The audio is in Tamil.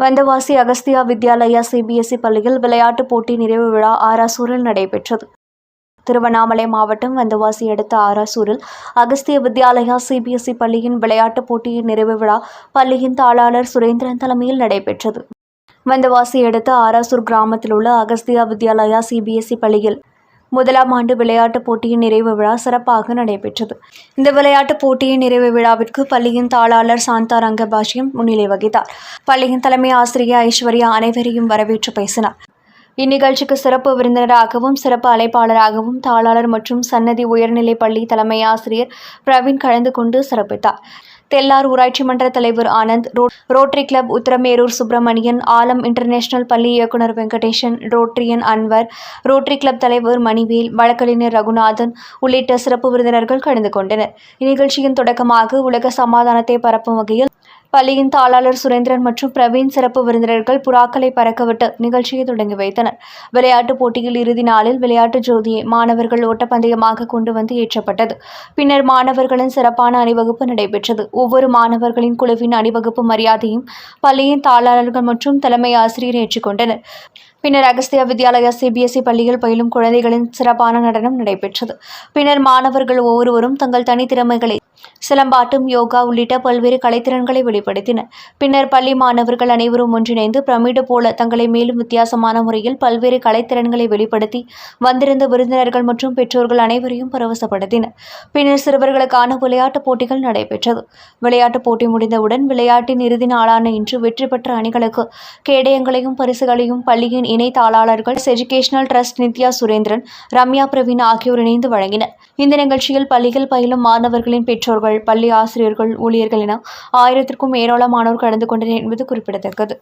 வந்தவாசி அகஸ்தியா வித்யாலயா சிபிஎஸ்இ பள்ளியில் விளையாட்டுப் போட்டி நிறைவு விழா ஆராசூரில் நடைபெற்றது. திருவண்ணாமலை மாவட்டம் வந்தவாசி அடுத்த ஆராசூரில் அகஸ்திய வித்யாலயா சிபிஎஸ்இ பள்ளியின் விளையாட்டுப் போட்டியின் நிறைவு விழா பள்ளியின் தாளாளர் சுரேந்திரன் தலைமையில் நடைபெற்றது. வந்தவாசி அடுத்த ஆராசூர் கிராமத்தில் உள்ள அகஸ்தியா வித்யாலயா சிபிஎஸ்இ பள்ளியில் முதலாம் ஆண்டு விளையாட்டுப் போட்டியின் நிறைவு விழா சிறப்பாக நடைபெற்றது. இந்த விளையாட்டுப் போட்டியின் நிறைவு விழாவிற்கு பள்ளியின் தாளாளர் சாந்தா ரங்கபாஷ்யம் முன்னிலை வகித்தார். பள்ளியின் தலைமை ஆசிரியர் ஐஸ்வர்யா அனைவரையும் வரவேற்று பேசினார். இந்நிகழ்ச்சிக்கு சிறப்பு விருந்தினராகவும் சிறப்பு அழைப்பாளராகவும் தாளாளர் மற்றும் சன்னதி உயர்நிலைப் பள்ளி தலைமை ஆசிரியர் பிரவீன் கலந்து கொண்டு சிறப்பித்தார். தெல்லார் ஊராட்சி மன்ற தலைவர் Anand row- Rotary Club Uthiramerur Subramanian Alam international பள்ளி இயக்குனர் Venkatesan Rotarian Anwar Rotary Club தலைவர் மணிவேல் வழக்கறிஞர் ரகுநாதன் உள்ளிட்ட சிறப்பு விருந்தினர்கள் கலந்து கொண்டனர். இந்நிகழ்ச்சியின் தொடக்கமாக உலக சமாதானத்தை பரப்பும் வகையில் பள்ளியின் தாளாளர் சுரேந்திரன் மற்றும் பிரவீன் சிறப்பு விருந்தினர்கள் புறாக்களை பறக்கவிட்டு நிகழ்ச்சியை தொடங்கி வைத்தனர். விளையாட்டுப் போட்டியில் இறுதி நாளில் விளையாட்டு ஜோதியை மாணவர்கள் ஓட்டப்பந்தயமாக கொண்டு வந்து ஏற்றப்பட்டது. பின்னர் மாணவர்களின் சிறப்பான அணிவகுப்பு நடைபெற்றது. ஒவ்வொரு மாணவர்களின் குழுவின் அணிவகுப்பு மரியாதையும் பள்ளியின் தாளாளர்கள் மற்றும் தலைமை ஆசிரியர் ஏற்றுக்கொண்டனர். பின்னர் அகஸ்தியா வித்யாலயா சிபிஎஸ்இ பள்ளியில் பயிலும் குழந்தைகளின் சிறப்பான நடனம் நடைபெற்றது. பின்னர் மாணவர்கள் ஒவ்வொருவரும் தங்கள் தனித்திறமைகளை சிலம்பாட்டம் யோகா உள்ளிட்ட பல்வேறு கலைத்திறன்களை வெளிப்படுத்தினர் பின்னர் பள்ளி மாணவர்கள் அனைவரும் ஒன்றிணைந்து பிரமிடு போல தங்களை மேலும் வித்தியாசமான முறையில் பல்வேறு கலைத்திறன்களை வெளிப்படுத்தி வந்திருந்த விருந்தினர்கள் மற்றும் பெற்றோர்கள் அனைவரையும் பரவசப்படுத்தினர் பின்னர் சிறுவர்களுக்கான விளையாட்டுப் போட்டிகள் நடைபெற்றது. விளையாட்டுப் போட்டி முடிந்தவுடன் விளையாட்டின் இறுதி நாளான இன்று வெற்றி பெற்ற அணிகளுக்கு கேடயங்களையும் பரிசுகளையும் பள்ளியின் இணை தாளாளர்கள் எஜுகேஷனல் ட்ரஸ்ட் நித்யா சுரேந்திரன் ரம்யா பிரவீன் ஆகியோர் இணைந்து வழங்கினர். இந்த நிகழ்ச்சியில் பள்ளியில் பயிலும் மாணவர்களின் பெற்றோர்கள் பள்ளி ஆசிரியர்கள் ஊழியர்கள் என ஆயிரத்திற்கும் ஏராளமானோர் கலந்து கொண்டனர் என்பது குறிப்பிடத்தக்கது.